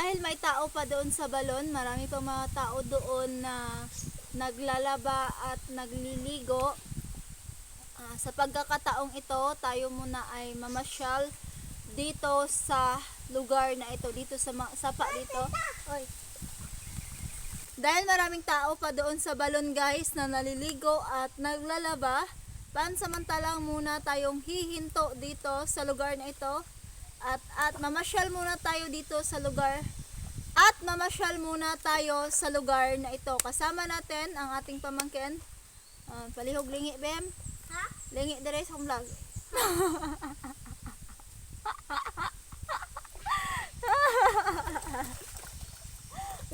dahil may tao pa doon sa balon, marami pa mga tao doon na naglalaba at nagliligo. Ah, sa pagkakataong ito, tayo muna ay mamasyal dito sa lugar na ito, dito sa sapa dito. Oy. Dahil maraming tao pa doon sa balon guys na naliligo at naglalaba, pansamantalang muna tayong hihinto dito sa lugar na ito at at mamasyal muna tayo dito sa lugar at mamasyal muna tayo sa lugar na ito. Kasama natin ang ating pamangkin. Ah, palihog lingi, Bem. Ha? Lingi dire sa vlog.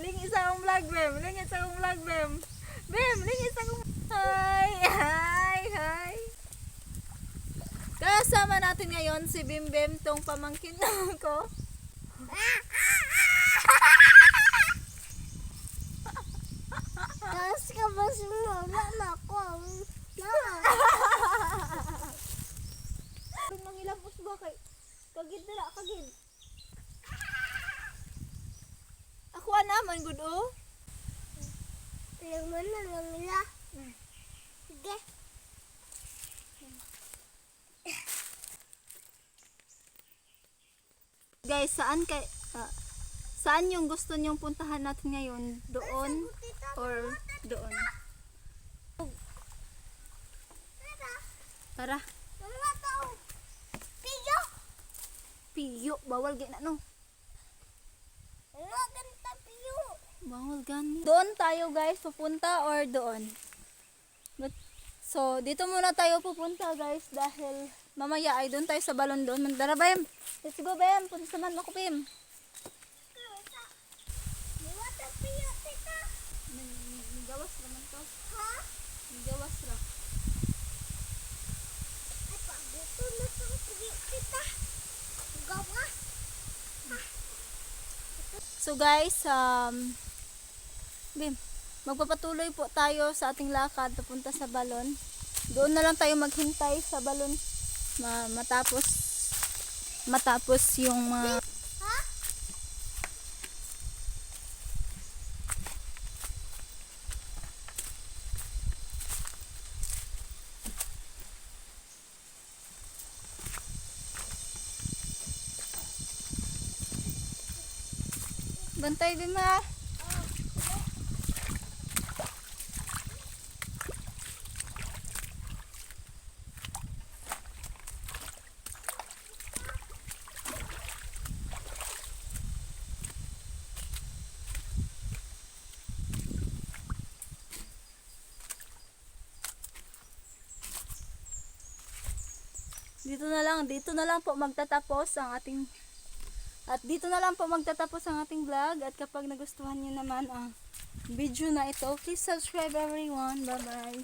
lingi sa akong vlog, Bem. Lingi sa akong vlog, Bem. Bem, lingi sa akong... Hi! Kasama natin ngayon si Bim Bim, tong pamangkin ko. Tapos ka ba na ako? Na. Kung mangilapos ba kay kagid dala kagid. Ako naman gud oh. Alam mo na lang nila. Sige. Guys, saan kay ah, saan yung gusto niyong puntahan natin ngayon? Doon or doon? Tara. Piyo. Piyo, bawal gid na no. Ganta piyo. Bawal gani. Doon tayo guys pupunta or doon? But, so, dito muna tayo pupunta guys dahil mamaya ay doon tayo sa balon doon. Mandara Bem. Let's go Bem. Punta naman ako Bem. Gawas naman to. Ha? Gawas ra. Ay, pabuto na itong piyo, tita. Gawa. So guys, um, Bim, magpapatuloy po tayo sa ating lakad papunta sa balon. Doon na lang tayo maghintay sa balon ma- matapos matapos yung mga bantay Bim ha. Dito na lang, dito na lang po magtatapos ang ating at dito na lang po magtatapos ang ating vlog at kapag nagustuhan niyo naman ang video na ito, please subscribe everyone. Bye bye.